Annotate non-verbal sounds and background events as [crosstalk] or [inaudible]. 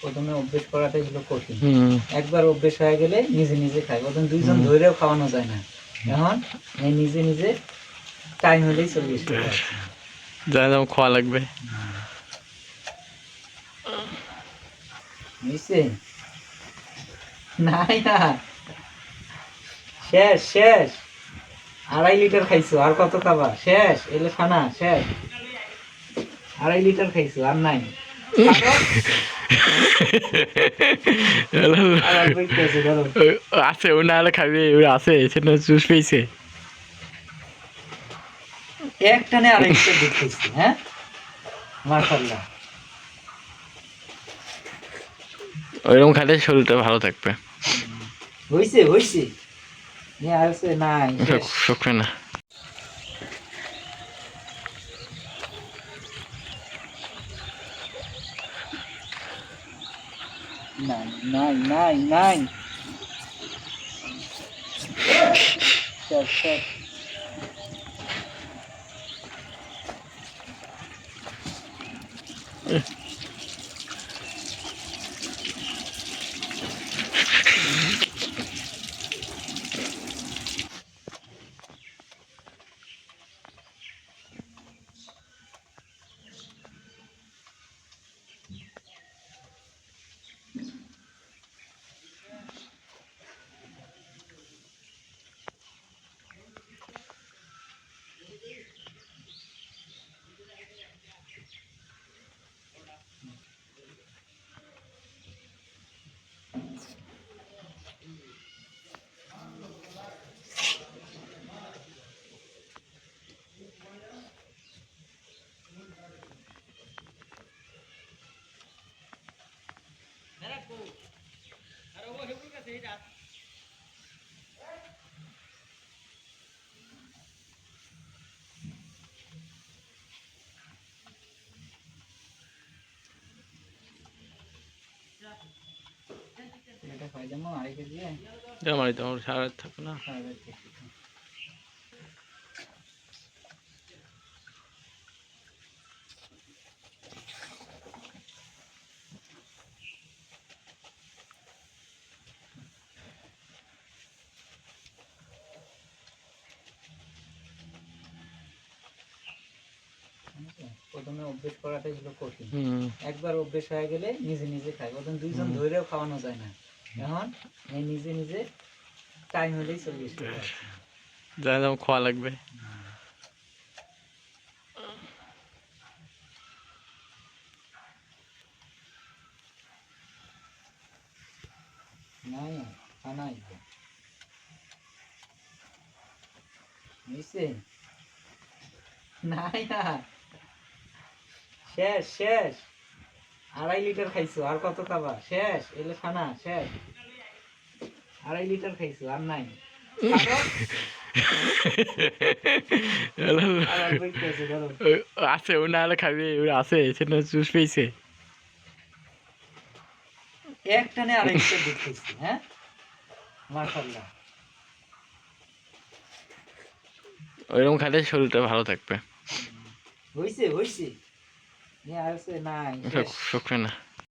প্রথমে অভ্যেস করাটাই হলো কঠিন। একবার অভ্যেস হয়ে গেলে নিজে নিজে খায়। প্রথম দুইজন। ধরেও খাওয়ানো যায় না। এখন এই নিজে নিজে টাইম হলেই চলে আসবে যা খাওয়া লাগবে। বুঝছে নাই না। শেষ শেষ। আড়াই লিটার খাইছো আর কত খাবা? শেষ এলে ফানা শেষ। আড়াই লিটার খাইছো আর নাই। আছে, ও না হলে খাবে ও আছে সেটা পেয়েছে। একটানে লিটার দুধ হ্যাঁ? মাশাল্লাহ ওইরকম খাইলে শরীরটা ভালো থাকবে। হইছে হইছে। নিয়ে আসছে নাই শুকবে না। nine, nine, nine, nine. Check, check. Yeah. নাই নাই শেষ শেষ এটা খাই দেবো আড়াই কেজি সারা থাকবে না। প্রথমে অভ্যেস করাটাই হলো কঠিন। একবার অভ্যেস হয়ে গেলে নিজে নিজে খায়। প্রথম দুইজন। ধরেও খাওয়ানো যায় না। এখন এই নিজে নিজে টাইম হলেই চলে আসবে যা খাওয়া লাগবে। নাই বুঝছে নাই না শেষ শেষ। আড়াই লিটার খাইছো আর কত খাবা? শেষ এলে খানা শেষ। আড়াই লিটার খাইছো আর নাই। [laughs] আছে। ও না হলে খাবে ও আছে সেটা পেয়েছে। একটানে আড়াই লিটার দুধ খাইছি হ্যাঁ? মাশাল্লাহ ওইরকম খাইলে শরীরটা ভালো থাকবে। হইছে হইছে। নিয়ে আসছে নাই শেষ। শুকবে না